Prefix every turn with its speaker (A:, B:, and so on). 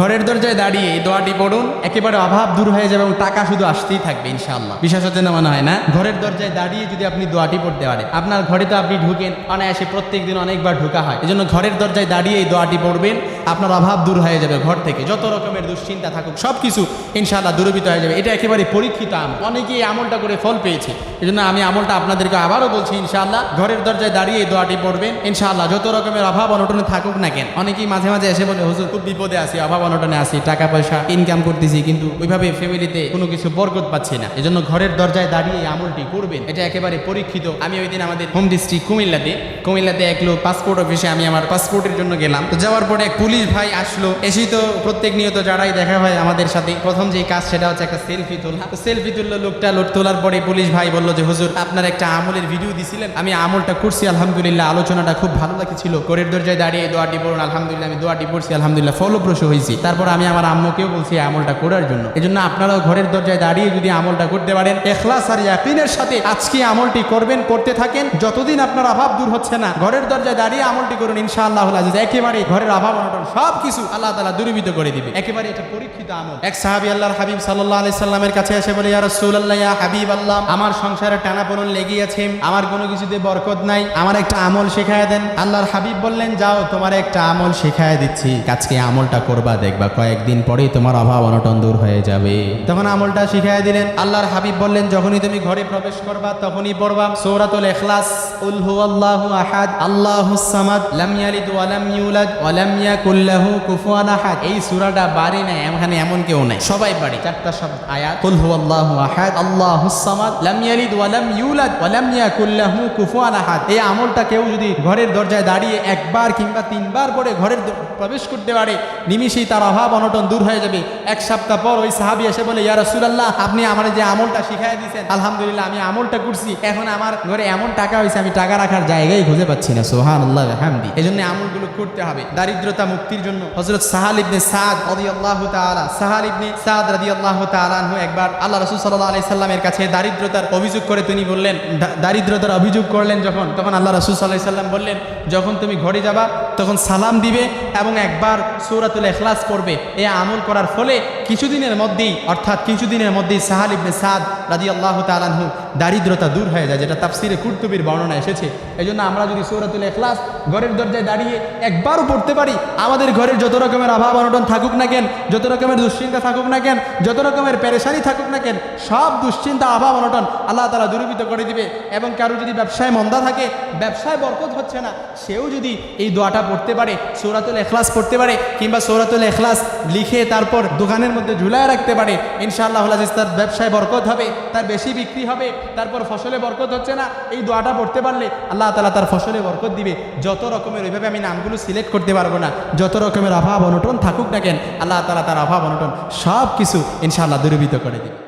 A: ঘরের দরজায় দাঁড়িয়ে এই দোয়াটি পড়ুন, একেবারে অভাব দূর হয়ে যাবে এবং টাকা শুধু আসতেই থাকবে, ইনশাআল্লাহ। বিশ্বাস হচ্ছে না মনে হয়, না? ঘরের দরজায় দাঁড়িয়ে যদি আপনি দোয়াটি পড়তে পারেন, আপনার ঘরে তো আপনি ঢুকেন, অনায়াসে প্রত্যেক দিন অনেকবার ঢোকা হয়। এই জন্য ঘরের দরজায় দাঁড়িয়ে এই দোয়াটি পড়বেন আপনার অভাব দূর হয়ে যাবে ঘর থেকে। যত রকমের দুশ্চিন্তা থাকুক সব কিছু ইনশাআল্লাহ দূরীভূত হয়ে যাবে। এটা একেবারে পরীক্ষিত আমল। অনেকেই আমলটা করে ফল পেয়েছে। এই জন্য আমি আমলটা আপনাদেরকে আবারও বলছি, ইনশাআল্লাহ। ঘরের দরজায় দাঁড়িয়ে দোয়াটি পড়বেন। ইনশাআল্লাহ, যত রকমের অভাব অনটনে থাকুক না কেন। অনেকেই মাঝে মাঝে এসে বলে, হুজুর, খুব বিপদে আছি, অভাব অনটনে আছি টাকা পয়সা ইনকাম করতেছি, কিন্তু ওইভাবে ফ্যামিলিতে কোনো কিছু বরকত পাচ্ছি না। এজন্য ঘরের দরজায় দাঁড়িয়ে আমলটি করবেন। এটা একেবারে পরীক্ষিত। আমি ওই দিন আমাদের হোম ডিস্ট্রিক্ট কুমিল্লাতে কুমিল্লাতে এক লোক পাসপোর্ট অফিসে আমি আমার পাসপোর্টের জন্য গেলাম। তো যাওয়ার পরে এক পুলিশ ভাই আসলো। এসেই তো প্রত্যেক নিয়ত যারাই দেখা হয় আমাদের সাথে। প্রথম যে কাজ সেটা হচ্ছে একটা সেলফি তোলা। তো সেলফি তুললো, লোকটা লোক তোলার পরে পুলিশ ভাই বলল যে, হুজুর, আপনার একটা আমলের ভিডিও দিছিলেন। আমি আমলটা করছি, আলহামদুলিল্লাহ। আলোচনাটা খুব ভালো লাগছিল। ঘরের দরজায় দাঁড়িয়ে দোয়াটি পড়ুন, আলহামদুলিল্লাহ। আমি দোয়াটি পড়ছি, আলহামদুলিল্লাহ। ফলপ্রসূ হয়েছি। তারপর আমি আমার আম্মুকেও বলছি আমলটা করার জন্য। এই জন্য আপনারাও ঘরের দরজায় দাঁড়িয়ে যদি আমলটা করতে পারেন, এখলাস আর ইয়াকিনের সাথে আজকে আমলটি করবেন, করতে থাকেন। যতদিন আপনার অভাব দূর হচ্ছে না, ঘরের দরজায় দাঁড়িয়ে আমলটি করুন ইনশাআল্লাহ একেবারে ঘরের অভাব অনটন সব কিছু আল্লাহ তালা করে দিবে। একেবারে এটা পরীক্ষিত আমল। এক সাহাবি আল্লাহর হাবিব কাছে এসে বলে হাবিব আল্লাহ, আমার সংসারে লেগে আছে আমার কোনো কিছুতে বরকত নাই, আমার একটা আমল শেখায় দেন। আল্লাহর হাবিব বললেন, যাও, তোমার একটা আমল শেখায় দিচ্ছি। আমলটা করবা, দেখবা, কয়েকদিন পরেই তোমার অভাব অনটন দূর হয়ে যাবে। তখন আমলটা শিখায় দিলেন। আল্লাহর হাবিব বললেন, যখনই তুমি ঘরে প্রবেশ করবা, তখনই পড়বা। সূরাতুল হুয়াল্লাহু আহাদ লাম ইয়ালিদ ইউলাদ ইয়াকুল লাহু কুফুয়ান আহাদ। এই সূরাটা বাড়ি নাই এখানে এমন কেউ নাই। সবাই বাড়ি চারটা শব্দ আয়াত। কুল হুয়াল্লাহু আহাদ আল্লাহুস সামাদ। লাম ইয়ালিদ ওয়া লাম ইউলাদ ওয়া লাম ইয়াকুল কুফুয়ান আহাদ। এই আমলটা কেউ যদি ঘরের দরজায় দাঁড়িয়ে একবার কিংবা তিনবার ঘরের প্রবেশ করতে পারে নিমিষেই তার অভাব অনটন দূর হয়ে যাবে। এক সপ্তাহ পর ওই সাহাবি এসে বলে ইয়া রাসূলুল্লাহ আপনি আমার যে আমলটা শিখাই দিয়েছেন আলহামদুলিল্লাহ আমি আমলটা করছি। এখন আমার ঘরে এমন টাকা হয়েছে আমি টাকা রাখার জায়গায় খুঁজে পাচ্ছি না। সোহান আল্লাহ হামদি এই জন্য আমলগুলো করতে হবে। দারিদ্রতা মুক্তির জন্য। হজরত সাহাল ইবনে সাদ রাদিয়াল্লাহু তাআলা, সাহাল ইবনে সাদ রাদিয়াল্লাহু তাআলা আনহু একবার আল্লাহ রসুল সাল্লাল্লাহু আলাইহি সাল্লামের কাছে দারিদ্রতার অভিযোগ করে তিনি বললেন দারিদ্রতার অভিযোগ করলেন যখন, তখন আল্লাহ রসুল আলাইহি সাল্লাম বললেন, যখন তুমি ঘরে যাবা, তখন সালাম দিবে এবং একবার সূরাতুল এখলাস করবে এ আমল করার ফলে কিছুদিনের মধ্যেই, অর্থাৎ কিছুদিনের মধ্যেই সাহাল ইবনে সাদ রাদিয়াল্লাহু তাআলা আনহু দারিদ্রতা দূর হয়ে যায়। যেটা তাফসিরে কুর্তুবির বর্ণনা এসেছে। এই আমরা যদি সৌরাতুল এখলাস ঘরের দরজায় দাঁড়িয়ে একবারও পড়তে পারি, আমাদের ঘরের যত রকমের অভাব অনটন থাকুক না কেন, যত রকমের দুশ্চিন্তা থাকুক না কেন, যত রকমের পেরেশানি থাকুক না কেন, সব দুশ্চিন্তা, অভাব অনটন আল্লাহ তালা দূরীভূত করে দিবে। এবং কারও যদি ব্যবসায় মন্দা থাকে, ব্যবসায় বরকত হচ্ছে না, সেও যদি এই দোয়াটা পড়তে পারে, সৌরাতুল এখলাস পড়তে পারে, কিংবা সৌরাতুল এখলাস লিখে তারপর দোকানের মধ্যে ঝুলায় রাখতে পারে ইনশাআল্লাহ আজিজ তার ব্যবসায় বরকত হবে, তার বেশি বিক্রি হবে, তারপর ফসলে বরকত হচ্ছে না, এই দোয়াটা পড়তে পারলে আল্লাহ তালা তার ফসলে বরকত দিবে। যত রকমের, ওইভাবে আমি নামগুলো সিলেক্ট করতে পারব না। যত রকমের অভাব অনটন থাকুক না কেন, আল্লাহ তালা তার অভাব অনটন সব কিছু ইনশাআল্লাহ দূরীভূত করে দিবে।